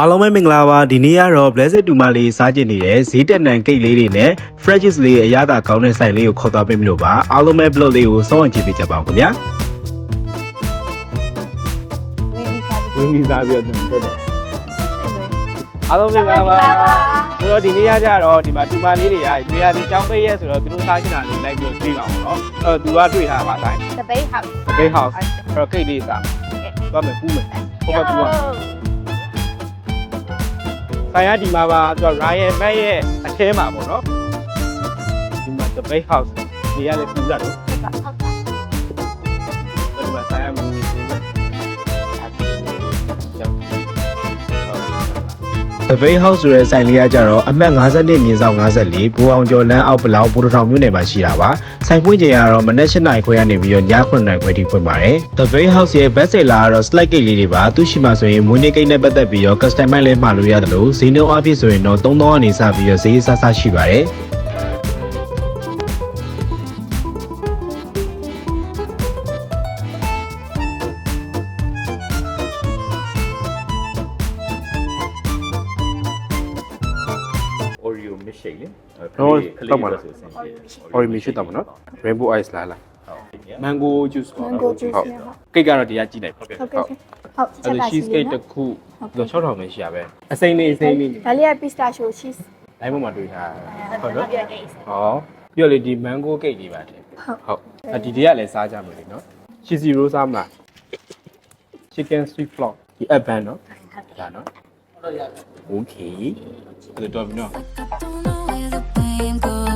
အားလုံးပဲမင်္ဂလာပါဒီနေ့ကတော့ Blessed တူမလေးစားကျင်နေတဲ့ဈေးတက်နံကိတ်လေးတွေနဲ့ freshes လေးအရသာကောင်းတဲ့ဆိုင်လေးကိုခေါ်သွားပေးမလို့ပါအားလုံးပဲ blog လေးကိုစောင့်ကြည့်ပေးကြပါဦးခင်ဗျာဝင်းပြီးစားပြီးတော့တက်တယ်အားလုံးမင်္ဂလာပါဆိုတော့ဒီနေ့ရကြတော့ဒီမှာတူမလေးတွေကနေရာဒီကျောင်းပိတ်ရဲဆိုတော့သူတို့စားချင်တာလေးလိုက်ပြီးတွေ့ပါအောင်နော်အဲ့တော့သူကတွေ့ထားပါတိုင်း The Bay House. ဂိတ်ဟောက်အဲ့တော့ကိတ်လေးစားသွားမယ်ပူးမယ်ဟုတ်ပါဘူး ဆိုင်ရဒီမှာပါသူက Ryan Mac ရဲ့အထဲမှာပေါ့နော်ဒီမှာ The Bay House နေရာလေးပူးတာတော့ဒီ The Bay House ဆိုတဲ့ဆိုင်လေးကကြတော့အမှတ်52မြင်းဆောင်54ဘူအောင်ကျော်လမ်းအောက်ဘလောက်ဘူတထောင်မြို့နယ်မှာရှိတာပါဆိုင်ဖွင့်ချိန်ကတော့မနက်7:00နာရီခွဲကနေပြီးတော့ည9:00နာရီခွဲထိဖွင့်ပါတယ် The Bay House ရဲ့ best seller ကတော့ slide cake လေးတွေပါသူရှိမှဆိုရင်မွေးနေ့ကိတ်နဲ့ပတ်သက်ပြီးတော့ customer လည်းမှာလို့ရတယ်လို့ဈေးနှုန်းအပြည့်ဆိုရင်တော့3000ကနေစပြီးတော့ဈေးဆဆရှိပါတယ် ဟုတ်တောက်ပါလားဆိုစင်ပြေ Oreo milkshake တောက်ပါနော် Rainbow Ice လားလား Mango juice ပေါ့ Mango juice ဟုတ်နဲ့ဟုတ်ကိတ်ကတော့တရားကြည့်လိုက်ဟုတ်ဟုတ်ကဲ့ဟုတ်အဲ့လို cheese cake တစ်ခုတော့6000ပဲရှိရပဲအစိမ့်လေးအစိမ့်လေးဒါလေးက pistachio cheese လိုင်းပေါ်မှာတွေ့ထားတာဟုတ်နော်ပြည့်ကိစ္စဟောပြီးတော့လေဒီ mango cake လေးပါတဲ့ဟုတ်ဟုတ်အဒီတွေကလည်းစားကြမယ်လေနော် cheesy roll စားမလား chicken sweet flour ဒီ app ဘန်နော်ဒါနော် okay အဲ့တော့ပြီနော် I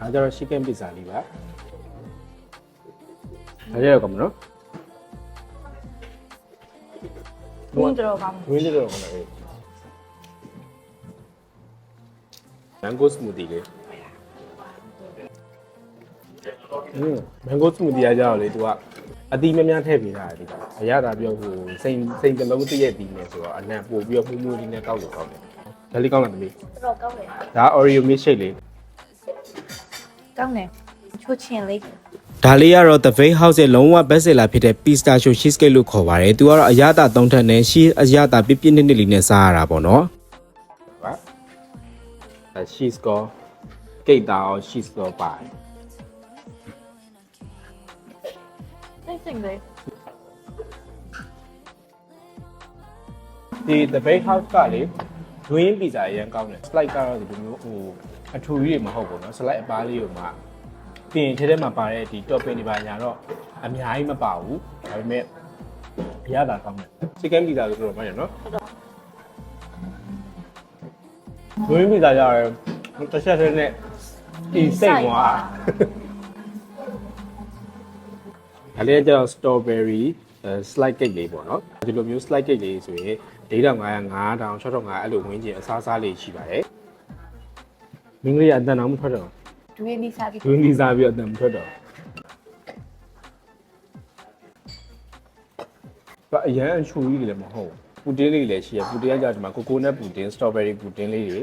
အားကြတော့ chicken pizza လေးပါအားကြရကောင်မနော် ဘုန်းတော်ပါမ ဝင်းလေးတော့ခေါ်တယ် mango smoothie လေးอืม mango smoothie ရကြတော့လေ तू ကအသီးများများထည့်ပေးတာဒီကအရသာပြောဟိုစိန်စိန်ကလုံးတည့်ရဲ့ဒီနဲ့ဆိုတော့အနံပို့ပြီးတော့မှုမှုလေးနဲ့ကောက်လို့ကောက်တယ် ဒါလေးကောက်လာသမီးတော်ကောင်းတယ်ဒါ Oreo milkshake လေးကောင်းတယ်ချိုးချင်လေးဒါလေးကတော့ The Bay House ရဲ့လုံးဝ best seller ဖြစ်တဲ့ pistachio cheesecake လို့ခေါ်ပါတယ်။သူကတော့အရသာသုံးထပ်နဲ့ရှီအရသာပြည့်ပြည့်နစ်နစ်လေးနဲ့စားရတာပေါ့နော်ပါအဲ cheese ကောကိတ်တာရော cheese ကောပါတယ်သိစင်လေးဒီ the bake house ကလေ green pizza အရင်ကောင်းတယ် slide ကတော့ဒီလိုမျိုးဟိုအထူကြီးတွေမဟုတ်ဘူးเนาะ slide အပားလေးကိုမှပြင်ထဲထဲမှာပါတဲ့ဒီ topping တွေပါညာတော့အများကြီးမပါဘူးဒါပေမဲ့ရတာကောင်းတယ် chicken pizza လို့ပြောမှရနော် green pizza ကြရတယ်တစ်ချက်တည်းနဲ့ဒီစိတ်ကွာအလေးကျတော့ strawberry slide cake လေးပေါ့နော်ဒီလိုမျိုး slide cake လေးဆိုရင် 4500 5000 6500အဲ့လိုဝင်းကျင်အစားအစားလေးရှိပါတယ်မင်းကလေးအတန်အောင်မထွက်တော့ဒွေးလေးစားပြီးဒွင်းလေးစားပြီးအတန်မထွက်တော့ဘာအရန်အချူကြီးတွေလည်းမဟုတ်ဘူးပူတင်းလေးတွေလည်းရှိရပူတင်းကကြတော့ဒီမှာကိုကိုနက်ပူတင်း strawberry ပူတင်းလေးတွေ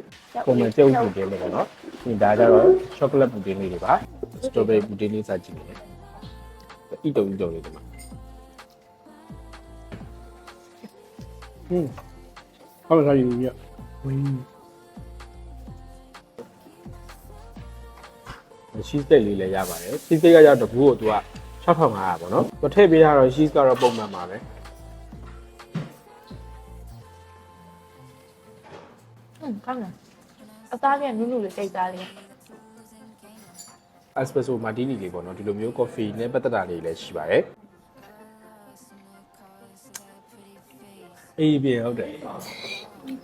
ပုံမှန်ကျုပ်ပူတင်းလေးပေါ့နော်ဒီဒါကြတော့ chocolate ပူတင်းလေးတွေပါ strawberry ပူတင်းလေးစားကြည့်နေတယ်အီတုံအီတုံလေးဒီမှာ 嗯，还有啥油腻？嗯，ရှိစိတ်လေးလည်းရပါတယ်ရှိစိတ်ကကြောင့်တကူကိုသူက6500ပေါ့နော်သူထည့်ပေးတာတော့ရှိကတော့ပုံမှန်ပါပဲอืมကောင်းတယ်အသားပြန်နုနုလေးတိတ်သားလေး espresso martini လေးပေါ့နော်ဒီလိုမျိုး coffee နဲ့ပတ်သက်တာတွေလည်းရှိပါတယ် အေးပြေဟုတ်တယ်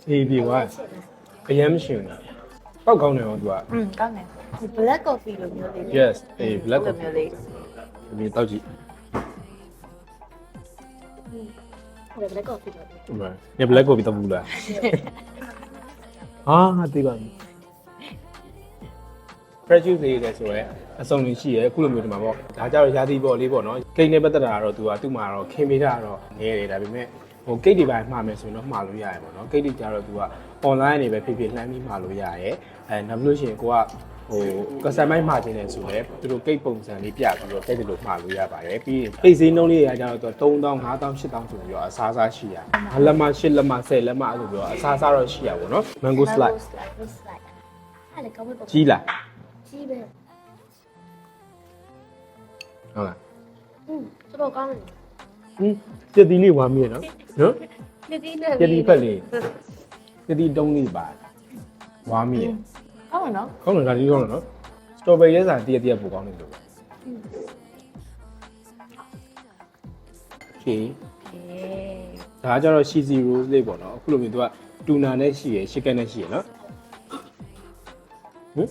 အေးပြေကအရမ်းမရှင်ဘူးပောက်ကောင်းတယ်ဟောသူက อืมကောင်းတယ်ဒီ black coffee လိုမျိုးလေး yes အေး black လို coffee မျိုးလေးဒီတောက်ကြည့်ဟုတ်တယ် black coffee လို့ဟုတ်ပါည black coffee တော့ဘူးလားဟာငါသိပါပြီ fresh juice လေးလည်းဆိုရဲအစုံလေးရှိရဲအခုလိုမျိုးဒီမှာပေါ့ဒါကြတော့ရာသီပေါ့လေးပေါ့နော်ကိတ်နဲ့ပတ်သက်တာကတော့သူကသူ့မှာတော့ခင်မေးတာကတော့ငယ်တယ်ဒါပေမဲ့ ဟိုကိတ်တွေပိုင်းမှားမယ်ဆိုရင်တော့မှားလို့ရတယ်ပေါ့နော်ကိတ်တွေကြတော့သူက online နေပဲဖြစ်ဖြစ်လှမ်းပြီးမှားလို့ရရဲအဲနောက်လို့ရှိရင်ကိုကဟို customize မှာခြင်းတယ်ဆိုရဲသူတို့ကိတ်ပုံစံလေးပြပြီးတော့ကိတ်တွေလို့မှားလို့ရပါတယ်ပြီးရင်ပိတ်စည်းနှုံးလေးရကြတော့သူက3000 5000 8000ဆိုပြီးတော့အစားအစားရှိရ၅လက်မ8လက်မ10လက်မအဲ့လိုပြီးတော့အစားအစားတော့ရှိရပါတော့နော် mango slide slide slide အဲ့လေကောင်းပဲပေါ့ကြီးလားကြီးပဲဟုတ်လားอืมတော်တော်ကောင်းတယ် ဟင်းပြတိလေးဝမ်းမြေနော်နော်ပြည့်တဲ့ပြတိဖက်လေးပြတိတုံးလေးပါဝမ်းမြေကောင်းတယ်နော်ကောင်းတယ်ဒါလေးကောင်းတယ်နော်စတော်ဘယ်ရီလေးစားတည့်တည့်ပိုကောင်းတယ်လို့ရှေးဟေးဒါကကြတော့ cheesy rolls လေးပေါ့နော်အခုလိုမျိုးသူကတူနာနဲ့ရှိရယ် chicken နဲ့ရှိရယ်နော်ဟင်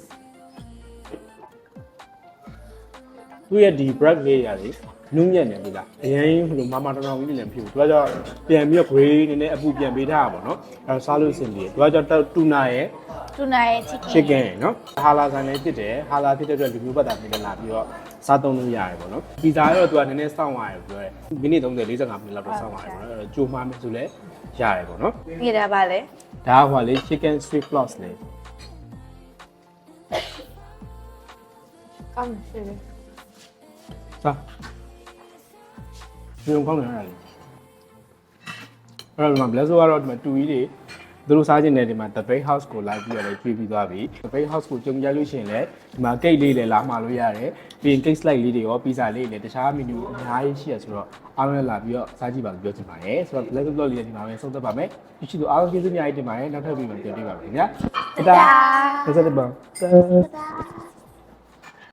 သူရဲ့ဒီ bread လေးရလေ နုညံ့နေပြီလားအရင်ဟိုလိုမမတောင်တောင်ကြီးလည်းမဖြစ်ဘူးသူကကြောပြန်ပြီးတော့ gray နည်းနည်းအပူပြန်ပေးထားတာပေါ့နော်အဲတော့စားလို့စင်ပြီးသူကကြောတူနာရဲ့ တူနာရဲ့ chicken chicken ရယ်နော်ဟာလာဆန်လည်းဖြစ်တယ်ဟာလာဖြစ်တဲ့အတွက်လူမျိုးပတ်တာပြည်လည်းလာပြီးတော့စားသုံးလို့ရတယ်ပေါ့နော်ပီဇာကတော့သူကနည်းနည်းစောင့်ရတယ်ပြောတယ်မိနစ်30 45မိနစ်လောက်တော့စောင့်ရတယ်ပေါ့နော်အဲ့တော့ကြိုးမှမယ်ဆိုလည်းရတယ်ပေါ့နော်ဒီတာပါလေဒါကဟိုလေ chicken sweet floss လေကောင်းတယ်ရှင်စား ဒီုံကောင်းနေရတယ်အဲ့တော့ဒီမှာ blazo ကတော့ဒီမှာတူကြီးတွေသူတို့စားခြင်းနဲ့ဒီမှာ the bake house ကိုလိုက်ပြီးတော့လည်းကျွေးပြီးသွားပြီ the bake house ကိုကြုံကြလို့ရှိရင်လည်းဒီမှာ cake လေးလည်းလာမှာလို့ရတယ်ပြီးရင် cake slide လေးတွေရော pizza လေးတွေလည်းတခြား menu အများကြီးရှိရဆိုတော့အားလုံးလာပြီးတော့စားကြည့်ပါလို့ပြောချင်ပါတယ်ဆိုတော့ blazo blog လေးဒီမှာပဲဆုံးသက်ပါမယ်ရှိသူအားလုံးကျေးဇူးအများကြီးတင်ပါတယ်နောက်ထပ်ပြီးမှပြန်တွေ့ပါမယ်ခင်ဗျာတဒါဆက်ဆက်ပါတာ